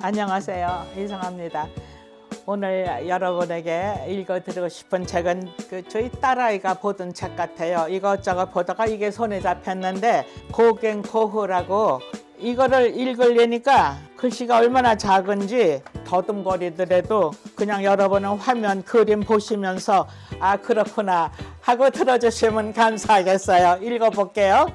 안녕하세요. 이성합니다. 오늘 여러분에게 읽어드리고 싶은 책은 그 저희 딸아이가 보던 책 같아요. 이것저것 보다가 이게 손에 잡혔는데 고갱고후라고 이거를 읽으려니까 글씨가 얼마나 작은지 더듬거리더라도 그냥 여러분은 화면 그림 보시면서 아 그렇구나 하고 들어주시면 감사하겠어요. 읽어볼게요.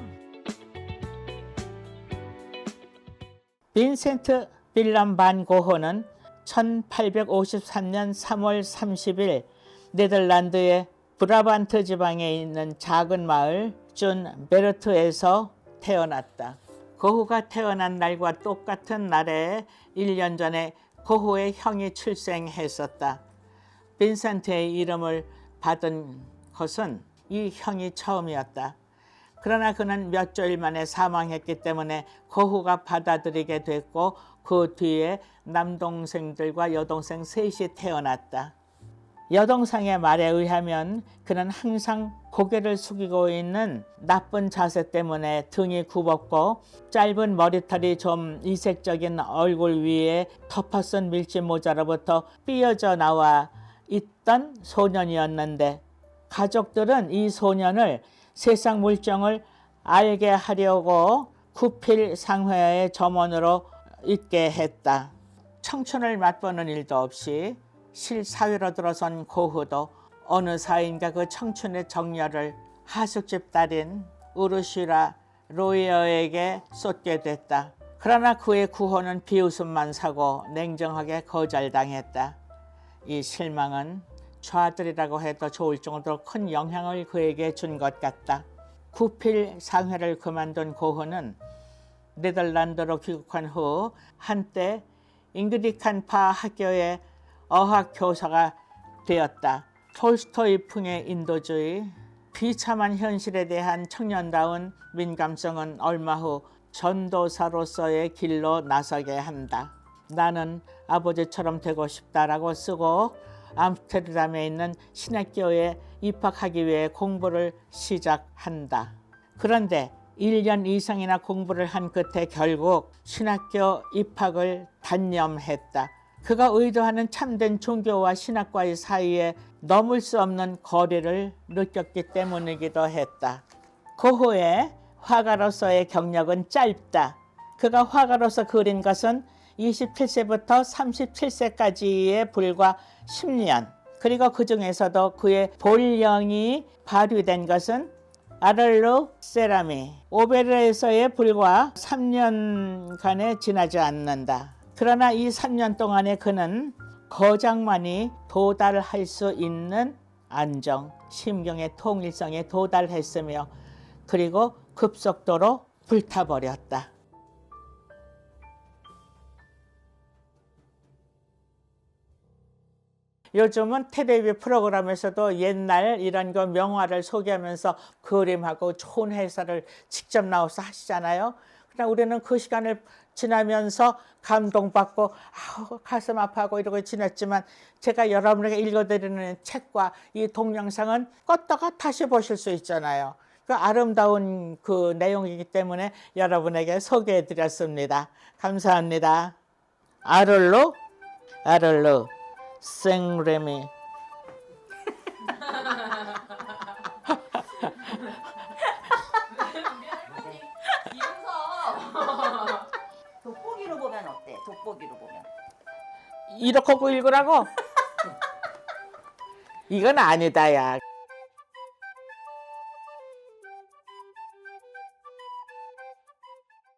빈센트 빌람 반 고흐는 1853년 3월 30일 네덜란드의 브라반트 지방에 있는 작은 마을 준 베르트에서 태어났다. 고흐가 태어난 날과 똑같은 날에 1년 전에 고흐의 형이 출생했었다. 빈센트의 이름을 받은 것은 이 형이 처음이었다. 그러나 그는 몇 주일 만에 사망했기 때문에 고흐가 받아들이게 됐고 그 뒤에 남동생들과 여동생 셋이 태어났다. 여동생의 말에 의하면 그는 항상 고개를 숙이고 있는 나쁜 자세 때문에 등이 굽었고 짧은 머리털이 좀 이색적인 얼굴 위에 덮어쓴 밀짚 모자로부터 삐어져 나와 있던 소년이었는데 가족들은 이 소년을 세상 물정을 알게 하려고 구필 상회의 점원으로 있게 했다. 청춘을 맛보는 일도 없이 실사회로 들어선 고흐도 어느 사이인가 그 청춘의 정열을 하숙집 딸인 우르슈라 로이어에게 쏟게 됐다. 그러나 그의 구호는 비웃음만 사고 냉정하게 거절당했다. 이 실망은 좌들이라고 해도 좋을 정도로 큰 영향을 그에게 준 것 같다. 구필 상회를 그만둔 고흐는 네덜란드로 귀국한 후 한때 잉그리칸파 학교의 어학 교사가 되었다. 톨스토이풍의 인도주의, 비참한 현실에 대한 청년다운 민감성은 얼마 후 전도사로서의 길로 나서게 한다. 나는 아버지처럼 되고 싶다라고 쓰고 암스테르담에 있는 신학교에 입학하기 위해 공부를 시작한다. 그런데 1년 이상이나 공부를 한 끝에 결국 신학교 입학을 단념했다. 그가 의도하는 참된 종교와 신학과의 사이에 넘을 수 없는 거리를 느꼈기 때문이기도 했다. 고흐의 화가로서의 경력은 짧다. 그가 화가로서 그린 것은 27세부터 37세까지의 불과 10년. 그리고 그 중에서도 그의 본령이 발휘된 것은 아를루 세라미 오베르에서의 불과 3년간에 지나지 않는다. 그러나 이 3년 동안에 그는 거장만이 도달할 수 있는 안정, 심경의 통일성에 도달했으며 그리고 급속도로 불타버렸다. 요즘은 텔레비 프로그램에서도 옛날 이런 거 명화를 소개하면서 그림하고 좋은 해설을 직접 나와서 하시잖아요. 그러나 우리는 그 시간을 지나면서 감동받고 아우, 가슴 아파하고 이러고 지냈지만 제가 여러분에게 읽어드리는 책과 이 동영상은 껐다가 다시 보실 수 있잖아요. 그 아름다운 그 내용이기 때문에 여러분에게 소개해 드렸습니다. 감사합니다. 아를로 아를로 생레미 돋보기로 보면 어때? 돋보기로 보면 이렇게 하고 읽으라고? 이건 아니다 야